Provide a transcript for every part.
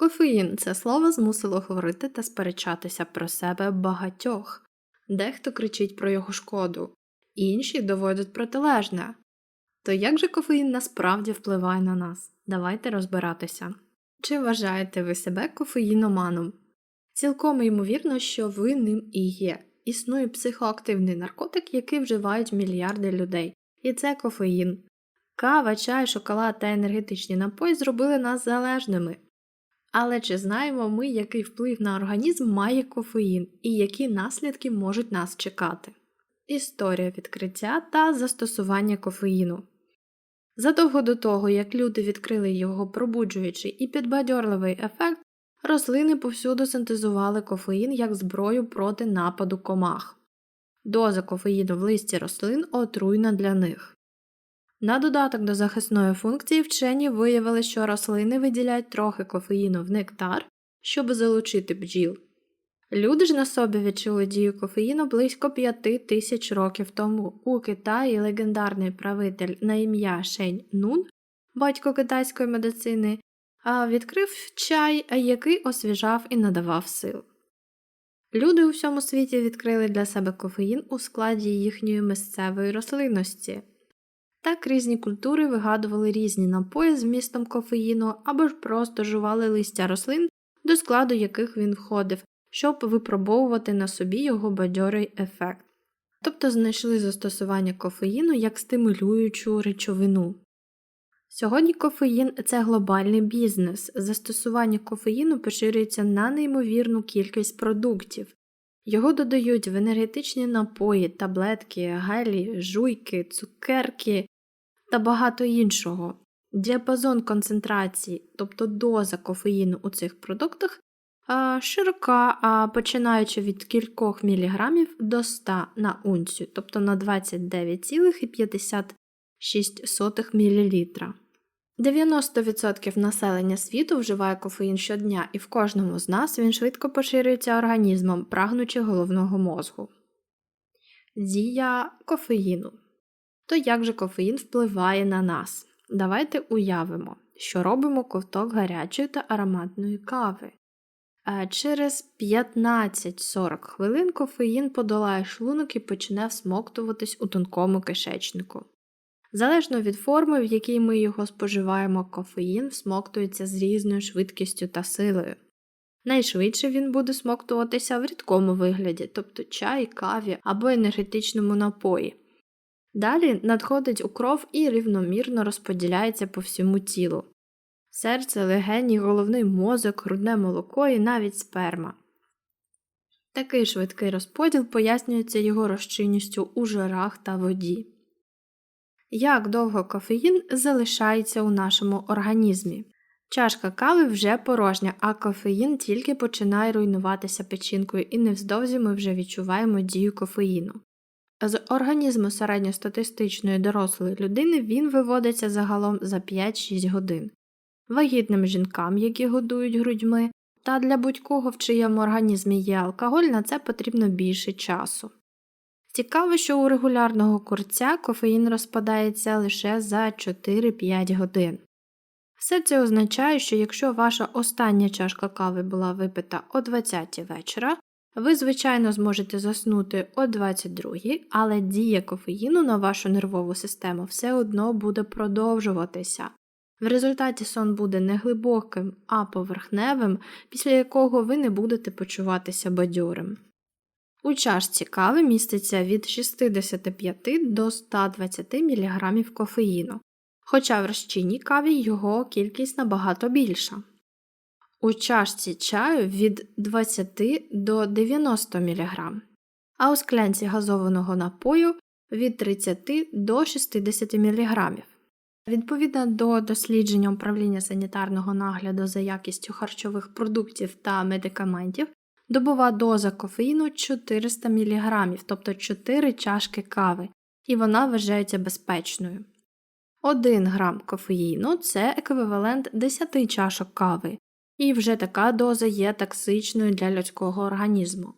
Кофеїн це слово змусило говорити та сперечатися про себе багатьох. Дехто кричить про його шкоду, інші доводять протилежне. То як же кофеїн насправді впливає на нас? Давайте розбиратися. Чи вважаєте ви себе кофеїноманом? Цілком ймовірно, що ви ним і є. Існує психоактивний наркотик, який вживають мільярди людей, і це кофеїн. Кава, чай, шоколад та енергетичні напої зробили нас залежними. Але чи знаємо ми, який вплив на організм має кофеїн і які наслідки можуть нас чекати? Історія відкриття та застосування кофеїну. Задовго до того, як люди відкрили його пробуджуючий і підбадьорливий ефект, рослини повсюду синтезували кофеїн як зброю проти нападу комах. Доза кофеїну в листі рослин отруйна для них. На додаток до захисної функції вчені виявили, що рослини виділяють трохи кофеїну в нектар, щоб залучити бджіл. Люди ж на собі відчули дію кофеїну близько п'яти тисяч років тому. У Китаї легендарний правитель на ім'я Шень Нун, батько китайської медицини, відкрив чай, який освіжав і надавав сил. Люди у всьому світі відкрили для себе кофеїн у складі їхньої місцевої рослинності. Так різні культури вигадували різні напої з вмістом кофеїну або ж просто жували листя рослин, до складу яких він входив, щоб випробовувати на собі його бадьорий ефект. Тобто знайшли застосування кофеїну як стимулюючу речовину. Сьогодні кофеїн це глобальний бізнес. Застосування кофеїну поширюється на неймовірну кількість продуктів. Його додають в енергетичні напої, таблетки, гелі, жуйки, цукерки та багато іншого. Діапазон концентрації, тобто доза кофеїну у цих продуктах, широка, починаючи від кількох міліграмів до 100 на унцію, тобто на 29,56 мл. 90% населення світу вживає кофеїн щодня, і в кожному з нас він швидко поширюється організмом, прагнучи головного мозку. Дія кофеїну. То як же кофеїн впливає на нас? Давайте уявимо, що робимо ковток гарячої та ароматної кави. Через 15-40 хвилин кофеїн подолає шлунок і почне всмоктуватись у тонкому кишечнику. Залежно від форми, в якій ми його споживаємо, кофеїн всмоктується з різною швидкістю та силою. Найшвидше він буде смоктуватися в рідкому вигляді, тобто чай, каві або енергетичному напої. Далі надходить у кров і рівномірно розподіляється по всьому тілу серце, легені, головний мозок, грудне молоко і навіть сперма. Такий швидкий розподіл пояснюється його розчинністю у жирах та воді. Як довго кофеїн залишається у нашому організмі? Чашка кави вже порожня, а кофеїн тільки починає руйнуватися печінкою, і невздовзі ми вже відчуваємо дію кофеїну. З організму середньостатистичної дорослої людини він виводиться загалом за 5-6 годин. Вагітним жінкам, які годують грудьми, та для будь-кого, в чиєму організмі є алкоголь, на це потрібно більше часу. Цікаво, що у регулярного курця кофеїн розпадається лише за 4-5 годин. Все це означає, що якщо ваша остання чашка кави була випита о 20 вечора, ви, звичайно, зможете заснути о 22, але дія кофеїну на вашу нервову систему все одно буде продовжуватися. В результаті сон буде не глибоким, а поверхневим, після якого ви не будете почуватися бадьорим. У чашці кави міститься від 65 до 120 мг кофеїну, хоча в розчинній каві його кількість набагато більша. У чашці чаю від 20 до 90 мг, а у склянці газованого напою від 30 до 60 мг. Відповідно до дослідження управління санітарного нагляду за якістю харчових продуктів та медикаментів, добова доза кофеїну 400 мг, тобто 4 чашки кави, і вона вважається безпечною. 1 грам кофеїну це еквівалент 10 чашок кави, і вже така доза є токсичною для людського організму.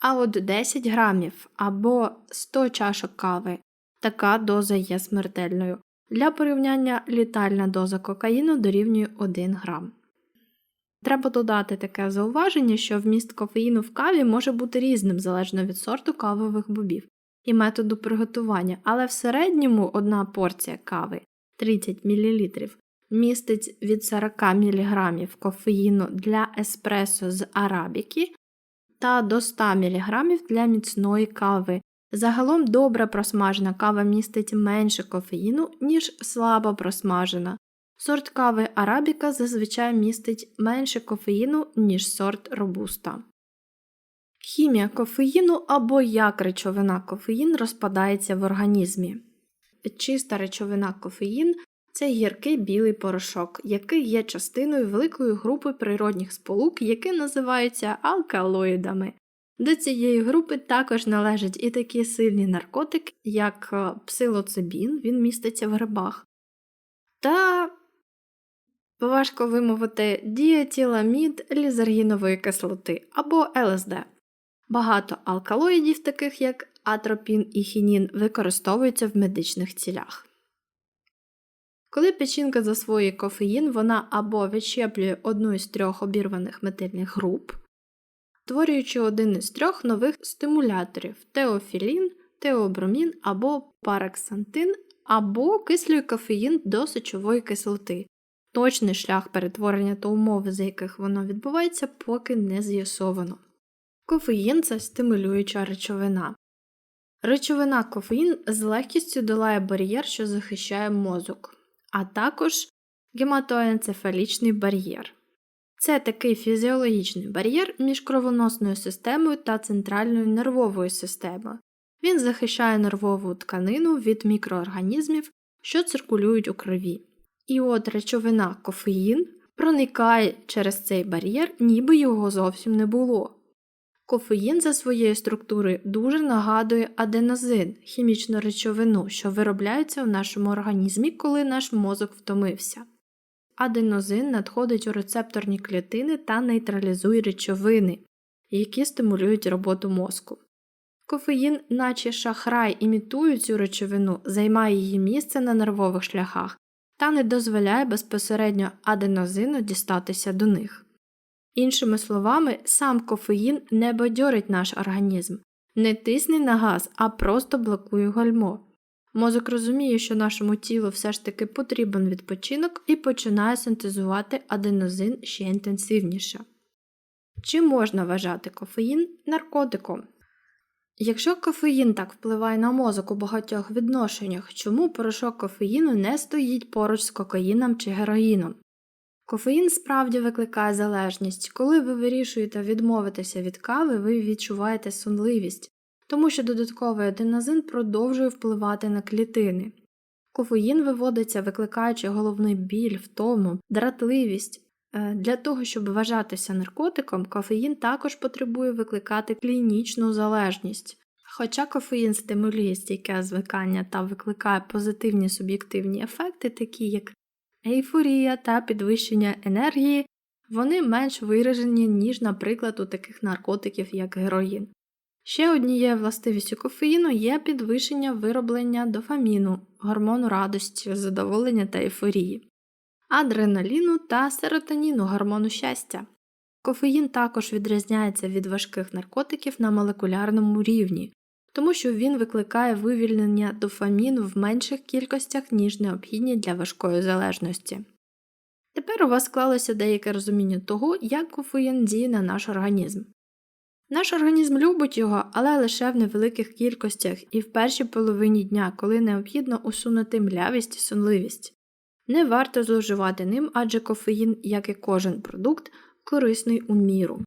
А от 10 грамів або 100 чашок кави така доза є смертельною. Для порівняння літальна доза кокаїну дорівнює 1 грам. Треба додати таке зауваження, що вміст кофеїну в каві може бути різним залежно від сорту кавових бобів і методу приготування, але в середньому одна порція кави 30 мл містить від 40 мг кофеїну для еспресо з арабіки та до 100 мг для міцної кави. Загалом добре просмажена кава містить менше кофеїну, ніж слабо просмажена. Сорт кави арабіка зазвичай містить менше кофеїну, ніж сорт робуста. Хімія кофеїну або як речовина кофеїн розпадається в організмі. Чиста речовина кофеїн це гіркий білий порошок, який є частиною великої групи природних сполук, які називаються алкалоїдами. До цієї групи також належать і такі сильні наркотики, як е, псилоцибін, він міститься в грибах, та важко вимовити діетіламід лізаргінової кислоти або ЛСД. Багато алкалоїдів, таких як атропін і хінін, використовуються в медичних цілях. Коли печінка засвоює кофеїн, вона або відщеплює одну із трьох обірваних метильних груп, створюючи один із трьох нових стимуляторів теофілін, теобромін або параксантин, або кислює кофеїн до сечової кислоти. Точний шлях перетворення та умови, за яких воно відбувається, поки не з'ясовано. Кофеїн це стимулююча речовина. Речовина кофеїн з легкістю долає бар'єр, що захищає мозок, а також гематоенцефалічний бар'єр. Це такий фізіологічний бар'єр між кровоносною системою та центральною нервовою системою. Він захищає нервову тканину від мікроорганізмів, що циркулюють у крові. І от речовина кофеїн проникає через цей бар'єр, ніби його зовсім не було. Кофеїн за своєю структурою дуже нагадує аденозин, хімічну речовину, що виробляється в нашому організмі, коли наш мозок втомився. Аденозин надходить у рецепторні клітини та нейтралізує речовини, які стимулюють роботу мозку. Кофеїн, наче шахрай, імітує цю речовину, займає її місце на нервових шляхах та не дозволяє безпосередньо аденозину дістатися до них. Іншими словами, сам кофеїн не бадьорить наш організм, не тисне на газ, а просто блокує гальмо. Мозок розуміє, що нашому тілу все ж таки потрібен відпочинок і починає синтезувати аденозин ще інтенсивніше. Чи можна вважати кофеїн наркотиком? Якщо кофеїн так впливає на мозок у багатьох відношеннях, чому порошок кофеїну не стоїть поруч з кокаїном чи героїном? Кофеїн справді викликає залежність. Коли ви вирішуєте відмовитися від кави, ви відчуваєте сонливість, тому що додатковий аденозин продовжує впливати на клітини. Кофеїн виводиться, викликаючи головний біль, втому, дратливість. Е, Для того, щоб вважатися наркотиком, кофеїн також потребує викликати клінічну залежність. Хоча кофеїн стимулює стійке звикання та викликає позитивні суб'єктивні ефекти, такі як ейфорія та підвищення енергії, вони менш виражені, ніж, наприклад, у таких наркотиків, як героїн. Ще однією властивістю кофеїну є підвищення вироблення дофаміну, гормону радості, задоволення та ейфорії, адреналіну та серотоніну гормону щастя. Кофеїн також відрізняється від важких наркотиків на молекулярному рівні, тому що він викликає вивільнення дофаміну в менших кількостях, ніж необхідні для важкої залежності. Тепер у вас склалося деяке розуміння того, як кофеїн діє на наш організм. Наш організм любить його, але лише в невеликих кількостях і в першій половині дня, коли необхідно усунути млявість і сонливість. Не варто зловживати ним, адже кофеїн, як і кожен продукт, корисний у міру.